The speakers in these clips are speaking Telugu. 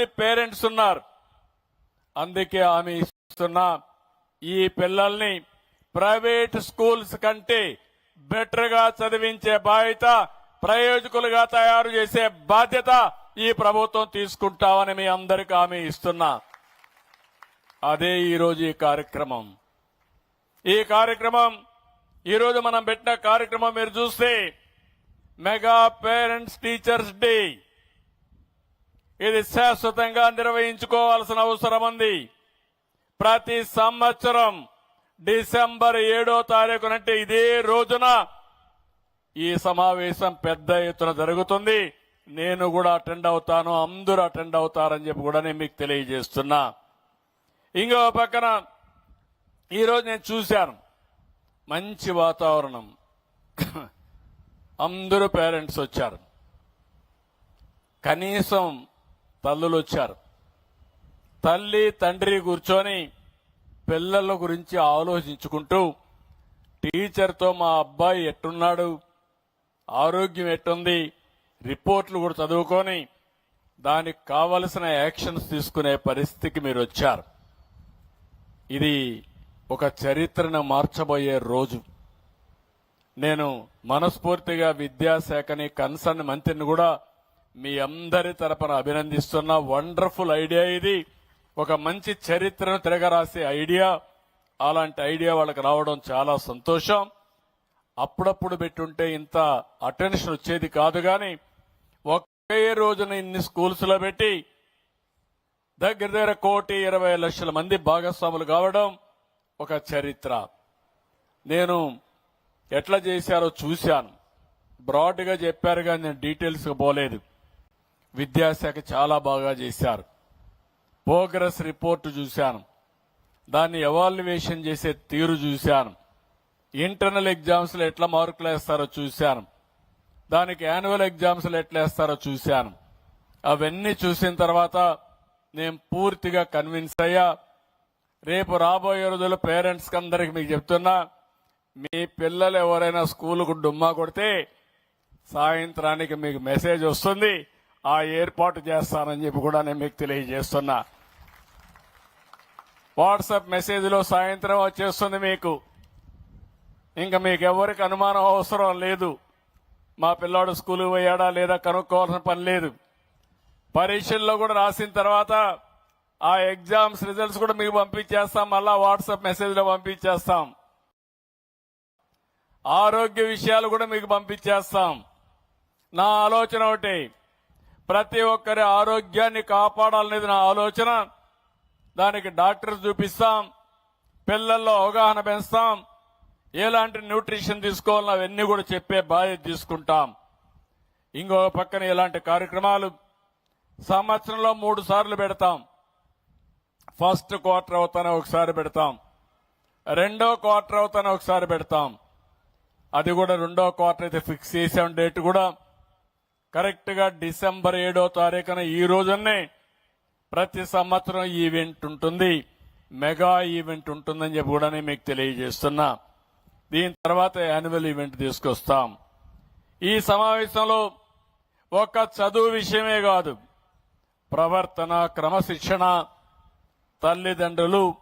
మంది పేరెంట్స్ ఉన్నారు. అందుకే హామీ ఇస్తున్నా ఈ పిల్లల్ని ప్రైవేట్ స్కూల్స్ కంటే బెటర్గా చదివించే బాధ్యత ప్రయోజకులుగా తయారు చేసే బాధ్యత ఈ ప్రభుత్వం తీసుకుంటామని మీ అందరికీ హామీ ఇస్తున్నా. అదే ఈరోజు ఈ కార్యక్రమం. ఈ కార్యక్రమం ఈరోజు మనం పెట్టిన కార్యక్రమం మీరు చూస్తే మెగా పేరెంట్స్ టీచర్స్ డే. ఇది శాశ్వతంగా నిర్వహించుకోవాల్సిన అవసరం ఉంది. ప్రతి సంవత్సరం డిసెంబర్ ఏడో తారీఖునంటే ఇదే రోజున ఈ సమావేశం పెద్ద ఎత్తున జరుగుతుంది. నేను కూడా అటెండ్ అవుతాను అందరూ అటెండ్ అవుతారని చెప్పి కూడా నేను మీకు తెలియజేస్తున్నా. ఇంకో పక్కన ఈరోజు నేను చూశాను మంచి వాతావరణం. అందరూ పేరెంట్స్ వచ్చారు. కనీసం తల్లులు వచ్చారు తల్లి తండ్రి కూర్చొని పిల్లల గురించి ఆలోచించుకుంటూ టీచర్తో మా అబ్బాయి ఎట్టున్నాడు? ఆరోగ్యం ఎట్టుంది? రిపోర్ట్లు కూడా చదువుకొని దానికి కావలసిన యాక్షన్స్ తీసుకునే పరిస్థితికి మీరు వచ్చారు. ఇది ఒక చరిత్రను మార్చబోయే రోజు. నేను మనస్ఫూర్తిగా విద్యాశాఖని కన్సర్న్ మంత్రిని కూడా మీ అందరి తరపున అభినందిస్తున్న వండర్ఫుల్ ఐడియా ఇది. ఒక మంచి చరిత్రను తిరగరాసే ఐడియా. అలాంటి ఐడియా వాళ్ళకి రావడం చాలా సంతోషం. అప్పుడప్పుడు పెట్టుంటే ఇంత అటెన్షన్ వచ్చేది కాదు కానీ ఒకే రోజున ఇన్ని స్కూల్స్లో పెట్టి దగ్గర దగ్గర కోటి ఇరవై లక్షల మంది భాగస్వాములు కావడం ఒక చరిత్ర. నేను ఎట్లా చేశారో చూశాను. బ్రాడ్గా చెప్పారు కానీ నేను డీటెయిల్స్గా పోలేదు. విద్యాశాఖ చాలా బాగా చేశారు. ప్రోగ్రెస్ రిపోర్ట్ చూశాను. దాన్ని ఎవాల్యుయేషన్ చేసే తీరు చూశాను. ఇంటర్నల్ ఎగ్జామ్స్లో ఎట్లా మార్కులు వేస్తారో చూశాను. దానికి యాన్యువల్ ఎగ్జామ్స్లో ఎట్లా వేస్తారో చూశాను. అవన్నీ చూసిన తర్వాత నేను పూర్తిగా కన్విన్స్ అయ్యా రేపు రాబోయే రోజుల్లో పేరెంట్స్కి అందరికి మీకు చెప్తున్నా మీ పిల్లలు ఎవరైనా స్కూల్కు డుమ్మా కొడితే సాయంత్రానికి మీకు మెసేజ్ వస్తుంది. ఆ ఏర్పాటు చేస్తానని చెప్పి కూడా నేను మీకు తెలియజేస్తున్నా. వాట్సాప్ మెసేజ్లో సాయంత్రం వచ్చేస్తుంది మీకు. ఇంకా మీకు ఎవరికి అనుమానం అవసరం లేదు. మా పిల్లాడు స్కూల్ పోయాడా లేదా కనుక్కోవాల్సిన పని లేదు. పరీక్షల్లో కూడా రాసిన తర్వాత ఆ ఎగ్జామ్స్ రిజల్ట్స్ కూడా మీకు పంపించేస్తాం. మళ్ళా వాట్సాప్ మెసేజ్లో పంపించేస్తాం. ఆరోగ్య విషయాలు కూడా మీకు పంపించేస్తాం. నా ఆలోచన ఒకటి. ప్రతి ఒక్కరి ఆరోగ్యాన్ని కాపాడాలనేది నా ఆలోచన. దానికి డాక్టర్స్ చూపిస్తాం. పిల్లల్లో అవగాహన పెంచుతాం. ఎలాంటి న్యూట్రిషన్ తీసుకోవాలో అవన్నీ కూడా చెప్పే బాధ్యత తీసుకుంటాం. ఇంకో పక్కన ఇలాంటి కార్యక్రమాలు సంవత్సరంలో మూడు సార్లు పెడతాం. ఫస్ట్ క్వార్టర్ అవుతానే ఒకసారి పెడతాం. రెండో క్వార్టర్ అవుతానే ఒకసారి పెడతాం. అది కూడా రెండో క్వార్టర్ అయితే ఫిక్స్ చేసాం డేట్ కూడా. కరెక్ట్గా డిసెంబర్ ఏడో తారీఖున ఈ రోజునే ప్రతి సంవత్సరం ఈవెంట్ ఉంటుంది. మెగా ఈవెంట్ ఉంటుందని చెప్పి కూడా నేను మీకు తెలియజేస్తున్నా. దీని తర్వాత యాన్యువల్ ఈవెంట్ తీసుకొస్తాం. ఈ సమావేశంలో ఒక చదువు విషయమే కాదు ప్రవర్తన క్రమశిక్షణ తల్లిదండ్రులు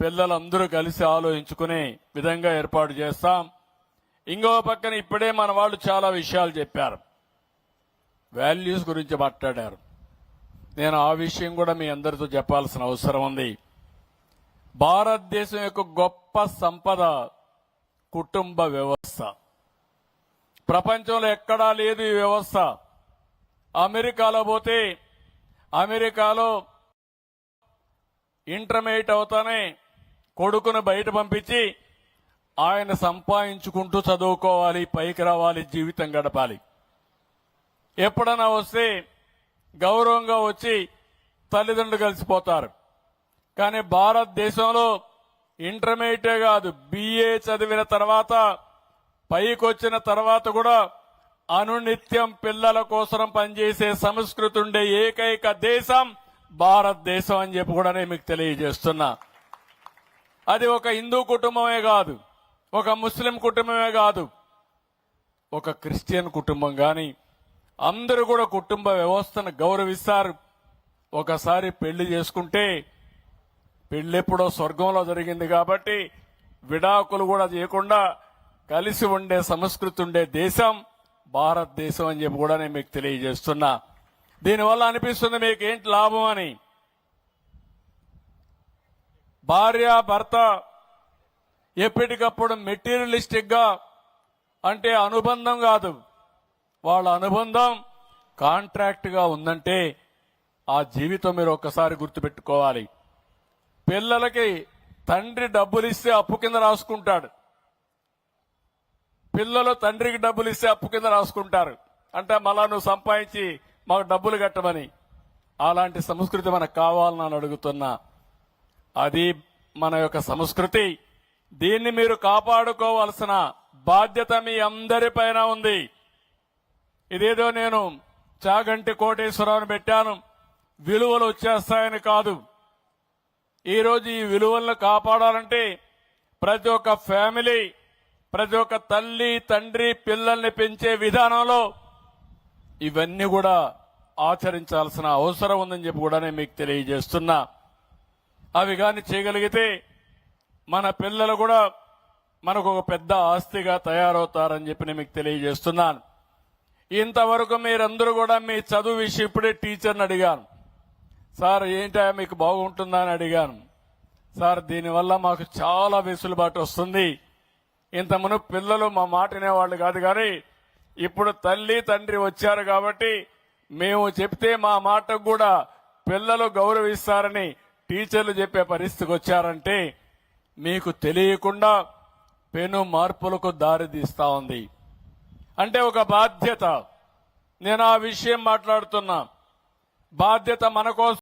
పిల్లలందరూ కలిసి ఆలోచించుకునే విధంగా ఏర్పాటు చేస్తాం. ఇంకో పక్కన ఇప్పుడే మన వాళ్ళు చాలా విషయాలు చెప్పారు. వాల్యూస్ గురించి మాట్లాడారు. నేను ఆ విషయం కూడా మీ అందరితో చెప్పాల్సిన అవసరం ఉంది. భారతదేశం యొక్క గొప్ప సంపద కుటుంబ వ్యవస్థ. ప్రపంచంలో ఎక్కడా లేదు ఈ వ్యవస్థ. అమెరికాలో పోతే అమెరికాలో ఇంటర్మీడియట్ అవుతానే కొడుకును బయట పంపించి ఆయన సంపాదించుకుంటూ చదువుకోవాలి పైకి రావాలి జీవితం గడపాలి. ఎప్పుడన్నా వస్తే గౌరవంగా వచ్చి తల్లిదండ్రులు కలిసిపోతారు. కానీ భారతదేశంలో ఇంటర్మీడియటే కాదు బిఏ చదివిన తర్వాత పైకి వచ్చిన తర్వాత కూడా అనునిత్యం పిల్లల కోసం పనిచేసే సంస్కృతి ఉండే ఏకైక దేశం భారతదేశం అని చెప్పి కూడా నేను మీకు తెలియజేస్తున్నా. అది ఒక హిందూ కుటుంబమే కాదు ఒక ముస్లిం కుటుంబమే కాదు ఒక క్రిస్టియన్ కుటుంబం కానీ అందరూ కూడా కుటుంబ వ్యవస్థను గౌరవిస్తారు. ఒకసారి పెళ్ళి చేసుకుంటే పెళ్ళెప్పుడో స్వర్గంలో జరిగింది కాబట్టి విడాకులు కూడా చేయకుండా కలిసి ఉండే సంస్కృతి ఉండే దేశం భారతదేశం అని చెప్పి కూడా నేను మీకు తెలియజేస్తున్నా. దీనివల్ల అనిపిస్తుంది మీకు ఏంటి లాభం అని. భార్య భర్త ఎప్పటికప్పుడు మెటీరియలిస్టిక్గా అంటే అనుబంధం కాదు. వాళ్ళ అనుబంధం కాంట్రాక్ట్గా ఉందంటే ఆ జీవితం మీరు ఒక్కసారి గుర్తుపెట్టుకోవాలి. పిల్లలకి తండ్రి డబ్బులు ఇస్తే అప్పు కింద రాసుకుంటాడు. పిల్లలు తండ్రికి డబ్బులు ఇస్తే అప్పు కింద రాసుకుంటారు. అంటే మళ్ళా నువ్వు సంపాదించి మాకు డబ్బులు కట్టమని. అలాంటి సంస్కృతి మనకు కావాలని అడుగుతున్నా. అది మన యొక్క సంస్కృతి. దీన్ని మీరు కాపాడుకోవాల్సిన బాధ్యత మీ అందరిపైన ఉంది. ఇదేదో నేను చాగంటి కోటేశ్వరరావుని పెట్టాను. విలువలు వచ్చేస్తాయని కాదు. ఈరోజు ఈ విలువలను కాపాడాలంటే ప్రతి ఒక్క ఫ్యామిలీ ప్రతి ఒక్క తల్లి తండ్రి పిల్లల్ని పెంచే విధానంలో ఇవన్నీ కూడా ఆచరించాల్సిన అవసరం ఉందని చెప్పి కూడా నేను మీకు తెలియజేస్తున్నా. అవి కానీ చేయగలిగితే మన పిల్లలు కూడా మనకు ఒక పెద్ద ఆస్తిగా తయారవుతారని చెప్పి నేను మీకు తెలియజేస్తున్నాను. ఇంతవరకు మీరందరూ కూడా మీ చదువు విషయం ఇప్పుడే టీచర్ని అడిగాను. సార్ ఏంటా మీకు బాగుంటుందా అని అడిగాను. సార్ దీనివల్ల మాకు చాలా వెసులుబాటు వస్తుంది. ఇంత మునుపు పిల్లలు మా మాట వినేవాళ్ళు కాదు కానీ ఇప్పుడు తల్లి తండ్రి వచ్చారు కాబట్టి మేము చెప్తే మా మాటకు కూడా పిల్లలు గౌరవిస్తారని టీచర్లు చెప్పే పరిస్థితికి వచ్చారంటే మీకు తెలియకుండా పెను మార్పులకు దారి తీస్తా ఉంది. అంటే ఒక బాధ్యత. నేను ఆ విషయం మాట్లాడుతున్నా. బాధ్యత మన కోసం